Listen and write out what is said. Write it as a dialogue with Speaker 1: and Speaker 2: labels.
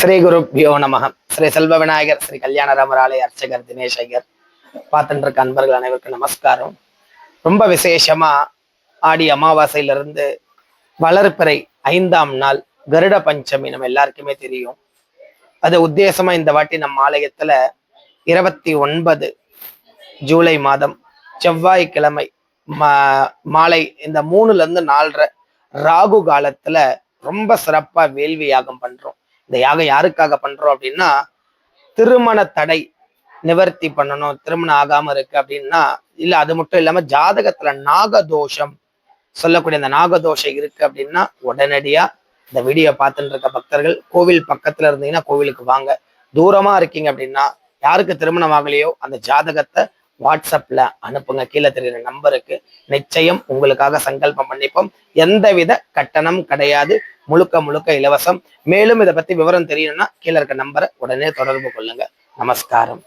Speaker 1: ஸ்ரீ குருப்பியோ நமகம் ஸ்ரீ செல்வ விநாயகர் ஸ்ரீ கல்யாண ஆலய அர்ச்சகர் தினேஷ் ஐயர் பார்த்துட்டு இருக்க அன்பர்கள் அனைவருக்கும் நமஸ்காரம். ரொம்ப விசேஷமா ஆடி அமாவாசையிலிருந்து வளர்ப்பிறை ஐந்தாம் நாள் கருட பஞ்சமி நம்ம எல்லாருக்குமே தெரியும். அது உத்தேசமா இந்த வாட்டி நம்ம ஆலயத்துல இருபத்தி ஒன்பது ஜூலை மாதம் செவ்வாய்க்கிழமை மா மாலை இந்த மூணுல இருந்து நாலரை ராகு காலத்துல ரொம்ப சிறப்பா வேள்வி யாகம் பண்றோம். இந்த யாகம் யாருக்காக பண்றோம் அப்படின்னா திருமண தடை நிவர்த்தி பண்ணணும் திருமணம் ஆகாம இருக்கு அப்படின்னா இல்ல அது மட்டும் இல்லாம ஜாதகத்துல நாகதோஷம் சொல்லக்கூடிய அந்த நாகதோஷம் இருக்கு அப்படின்னா உடனடியா இந்த வீடியோ பார்த்துட்டு இருக்க பக்தர்கள் கோவில் பக்கத்துல இருந்தீங்கன்னா கோவிலுக்கு வாங்க. தூரமா இருக்கீங்க அப்படின்னா யாருக்கு திருமணம் ஆகலையோ அந்த ஜாதகத்தை வாட்ஸ்அப்ல அனுப்புங்க. கீழே தெரியுற நம்பருக்கு நிச்சயம் உங்களுக்காக சங்கல்பம் பண்ணிப்போம். எந்தவித கட்டணம் கிடையாது. முழுக்க முழுக்க இலவசம். மேலும் இதை பத்தி விவரம் தெரியணும்னா கீழே இருக்க நம்பரை உடனே தொடர்பு கொள்ளுங்க. நமஸ்காரம்.